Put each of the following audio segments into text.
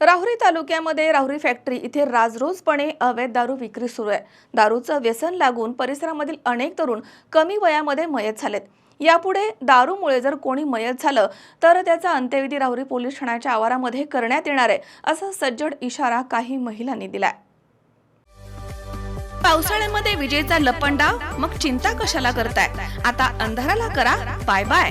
राहुरी तालुक्यामध्ये राहुरी फॅक्टरी इथे राजरोजपणे अवैध दारू विक्री सुरू आहे. दारूचं व्यसन लागून परिसरामधील अनेक तरुण कमी वयामध्ये मयत झालेत. यापुढे दारूमुळे जर कोणी मयत झालं तर त्याचा अंत्यविधी राहुरी पोलीस ठाण्याच्या आवारामध्ये करण्यात येणार आहे असा सज्जड इशारा काही महिलांनी दिलाय. पावसाळ्यामध्ये विजेचा लपंडाव मग चिंता कशाला करताय? आता अंधाराला करा. बाय बाय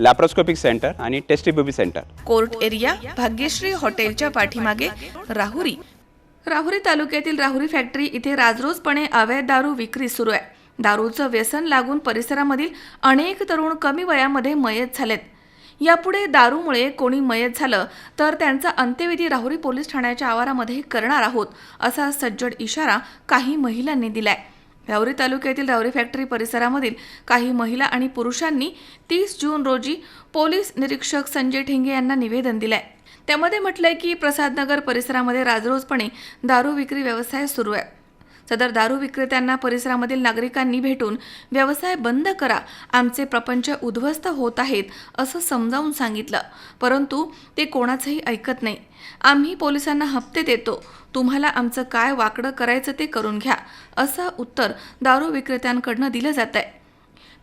लॅप्रोस्कोपिक सेंटर आणि test tube baby centre court area Bhagyashree हॉटेलच्या पाठीमागे राहुरी. राहुरी तालुक्यातील राहुरी फॅक्टरी इथे राजरोजपणे अवैध दारू विक्री सुरू आहे. दारूचं व्यसन लागून परिसरामधील अनेक तरुण कमी वयामध्ये मयत झालेत. यापुढे दारूमुळे कोणी मयत झालं तर त्यांचा अंत्यविधी राहुरी पोलीस ठाण्याच्या आवारामध्ये करणार आहोत असा सज्जड इशारा काही महिलांनी दिलाय. राहुरी तालुक्यातील रावरी फॅक्टरी परिसरामधील काही महिला आणि पुरुषांनी तीस जून रोजी पोलीस निरीक्षक संजय ठेंगे यांना निवेदन दिलंय. त्यामध्ये म्हटलंय की प्रसादनगर परिसरामध्ये राजरोजपणे दारू विक्री व्यवसाय सुरू आहे. सदर दारू विक्रेत्यांना परिसरामधील नागरिकांनी भेटून व्यवसाय बंद करा आमचे प्रपंच उद्ध्वस्त होत आहेत असं समजावून सांगितलं. परंतु ते कोणाचंही ऐकत नाही. आम्ही पोलिसांना हप्ते देतो तुम्हाला आमचं काय वाकडं करायचं ते करून घ्या असं उत्तर दारू विक्रेत्यांकडनं दिलं जात आहे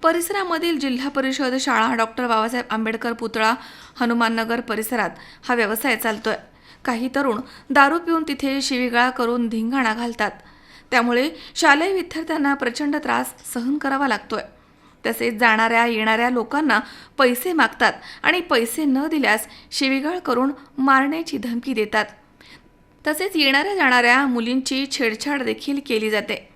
परिसरामधील जिल्हा परिषद शाळा डॉक्टर बाबासाहेब आंबेडकर पुतळा हनुमाननगर परिसरात हा व्यवसाय चालतोय. काही तरुण दारू पिऊन तिथे शिवीगाळा करून धिंगाणा घालतात. त्यामुळे शालेय विद्यार्थ्यांना प्रचंड त्रास सहन करावा लागतोय. तसेच जाणाऱ्या येणाऱ्या लोकांना पैसे मागतात आणि पैसे न दिल्यास शिवीगाळ करून मारण्याची धमकी देतात. तसेच येणाऱ्या जाणाऱ्या मुलींची छेडछाड देखील केली जाते.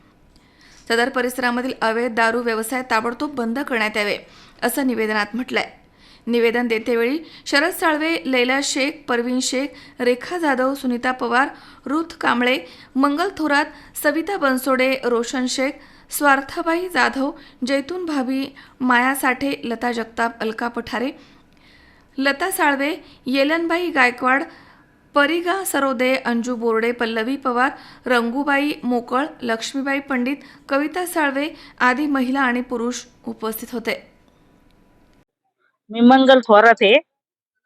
सदर परिसरामधील अवैध दारू व्यवसाय ताबडतोब बंद करण्यात यावे असं निवेदनात म्हटलंय. निवेदन देतेवेळी शरद साळवे लैला शेख परवीन शेख रेखा जाधव सुनीता पवार रुथ कांबळे मंगल थोरात सविता बनसोडे रोशन शेख स्वार्थबाई जाधव जैतून भाभी माया साठे लता जगताप अलका पठारे लता साळवे येलनबाई गायकवाड परिगा सरोदे अंजू बोर्डे पल्लवी पवार रंगूबाई मोकळ लक्ष्मीबाई पंडित कविता साळवे आदी महिला आणि पुरुष उपस्थित होते. मी मंगल थोरात आहे.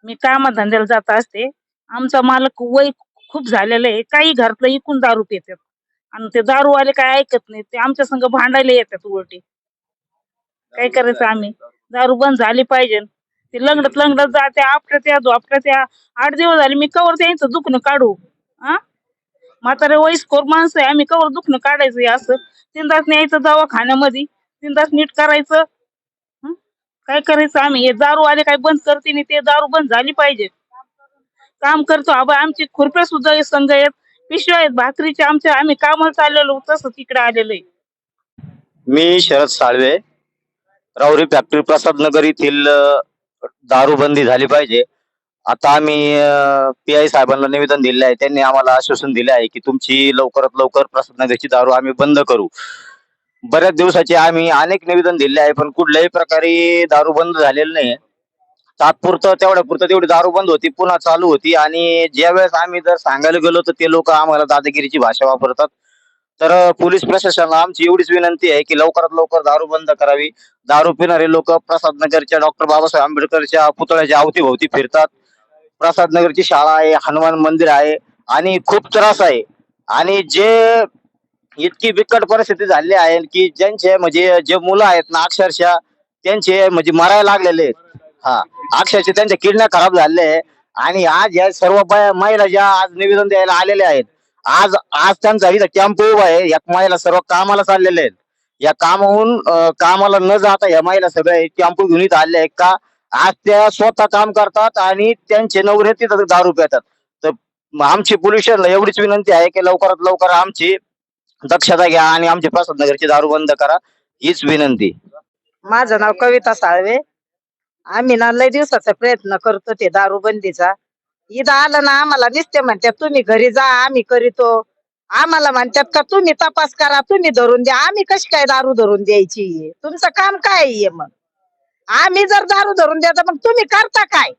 मी कामधंद्याला जात असते. आमचा मालक वय खूप झालेलं आहे. काही घरातलं इकून दारू पितात. आणि ते दारूवाले काय ऐकत नाही ते आमच्या संग भांडायला येतात उलटी. काय करायचं आम्ही? दारू बंद झाली पाहिजे. ते लंगडत लंगडत जाते. आपटत या झोपटत या आठ दिवस झाले मी कवर त्यांचं दुखणं काढू. हा म्हातारे वयस्कोर माणसं आहे. आम्ही कवर दुखणं काढायचं असं. तीन तास न्यायचं दवाखान्यामध्ये. तीन तास नीट करायचं? काय करायचं आम्ही? हे दारू आले काय बंद करते नाही ते दारू बंद झाली पाहिजे. काम करतो आबा आमची खुरप्या सुद्धा हे संघ आहेत. पिशव्या आहेत भाकरीचे आमच्या आम्ही कामाला चाललेलो तसं तिकडे आलेलो आहे. मी शरद साळवे राऊरी फॅक्टरी प्रसाद नगर येथील अ, दारूबंदी झाली पाहिजे. आता आम्ही पी आय साहेबांना निवेदन दिले आहे. त्यांनी आम्हाला आश्वासन दिले आहे की तुमची लवकरात लवकर प्रसाद नगरची दारू आम्ही बंद करू. बऱ्याच दिवसाचे आम्ही अनेक निवेदन दिले आहे पण कुठल्याही प्रकारे दारू बंद झालेलं नाही तात्पुरतं तेवढ्या पुरतं तेवढी दारू बंद होती पुन्हा चालू होती. आणि ज्या वेळेस आम्ही जर सांगायला गेलो तर ते लोक आम्हाला दादागिरीची भाषा वापरतात. तर पोलीस प्रशासनाला आमची एवढीच विनंती आहे की लवकरात लवकर दारू बंद करावी. दारू पिणारे लोक प्रसाद नगरच्या डॉक्टर बाबासाहेब आंबेडकरच्या पुतळ्याच्या अवतीभोवती फिरतात. प्रसाद नगरची शाळा आहे हनुमान मंदिर आहे. आणि खूप त्रास आहे. आणि जे इतकी बिकट परिस्थिती झाली आहे की ज्यांचे म्हणजे जे मुलं आहेत ना अक्षरशः त्यांचे म्हणजे मरायला लागलेले. आहेत हा अक्षरशः त्यांच्या किडण्या खराब झालेल्या आहे आणि आज या सर्व बाया- महिला ज्या आज निवेदन द्यायला आलेल्या आहेत आज आज त्यांचा इथं कॅम्प उभा आहे. या महिला सर्व कामाला चाललेले आहेत. या कामाहून अं, कामाला न जाता या महिला सगळ्या कॅम्प घेऊन इथं आल्या आहेत का? आज त्या स्वतः काम करतात आणि त्यांचे नवरे तिथं दारू पितात. तर आमची पोल्युशनला एवढीच विनंती आहे की लवकरात लवकर आमची दक्षता घ्या आणि आमची प्रसाद नगरची दारू बंद करा हीच विनंती. माझं नाव कविता साळवे. आम्ही ना लय दिवसाचा प्रयत्न करतो ते दारू बंदीचा. इथं आलं ना आम्हाला निसते म्हणतात तुम्ही घरी जा आम्ही करीतो. आम्हाला म्हणतात का तुम्ही तपास करा तुम्ही धरून द्या. आम्ही कशी काय दारू धरून द्यायची तुमचं काम काय आहे मग? आम्ही जर दारू धरून द्या मग तुम्ही करता काय?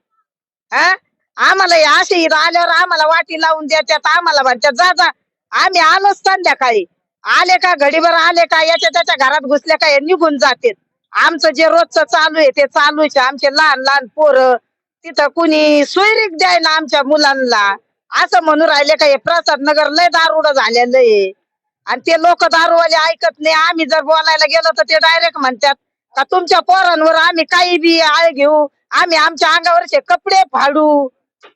हा? आम्हाला असे इथं आल्यावर आम्हाला वाटी लावून द्या त्यात आम्हाला म्हणतात जा जा आम्ही आलोच संध्याकाळी. आले का घडीभर आले का याच्या त्याच्या घरात घुसल्या का निघून जाते आमचं जे रोजचं चालू आहे ते चालूच आमचे लहान लहान पोरं तिथं कुणी सोयरीक द्याय ना आमच्या मुलांना. असं म्हणून राहिले का हे प्रसाद नगर लय दारुड झालेलं आहे. आणि ते लोक दारूवाले ऐकत नाही. आम्ही जर बोलायला गेलो तर ते डायरेक्ट म्हणतात का तुमच्या पोरांवर आम्ही काही बी आळ घेऊ. आम्ही आमच्या अंगावरचे कपडे फाडू.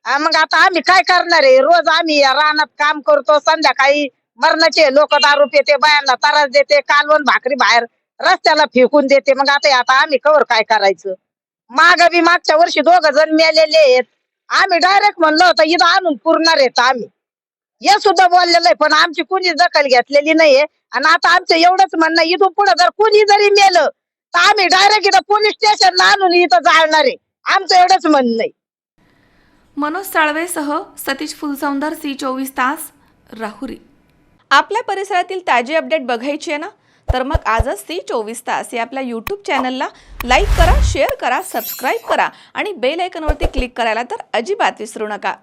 हा, मग आता आम्ही काय करणार आहे? रोज आम्ही या रानात काम करतो संध्याकाळी मरणाचे लोक दारू पिते बायांना त्रास देते कालवण भाकरी बाहेर रस्त्याला फेकून देते. मग आता आता आम्ही कवर काय करायचं? माग बी मागच्या वर्षी दोघ जण मेलेले आहेत. आम्ही डायरेक्ट म्हणलो होतं इथं आणून पुरणार आहेत आम्ही. हे सुद्धा बोललेलं आहे पण आमची कुणी दखल घेतलेली नाहीये. आणि आता आमचं एवढंच म्हणणं आहे, इथून पुढे जर कुणी जरी मेलं तर आम्ही डायरेक्ट इथं पोलीस स्टेशनला आणून इथं जाळणार आहे. आमचं एवढंच म्हणणं आहे. मनोज साळवेसह सतीश फुलसौंदर सी चोवीस तास राहुरी. आपल्या परिसरातील ताजे अपडेट बघायचे आहे ना? तर मग आजच सी चोवीस तास या आपल्या यूट्यूब चॅनलला लाईक करा शेअर करा सबस्क्राईब करा आणि बेल आयकनवरती क्लिक करायला तर अजिबात विसरू नका.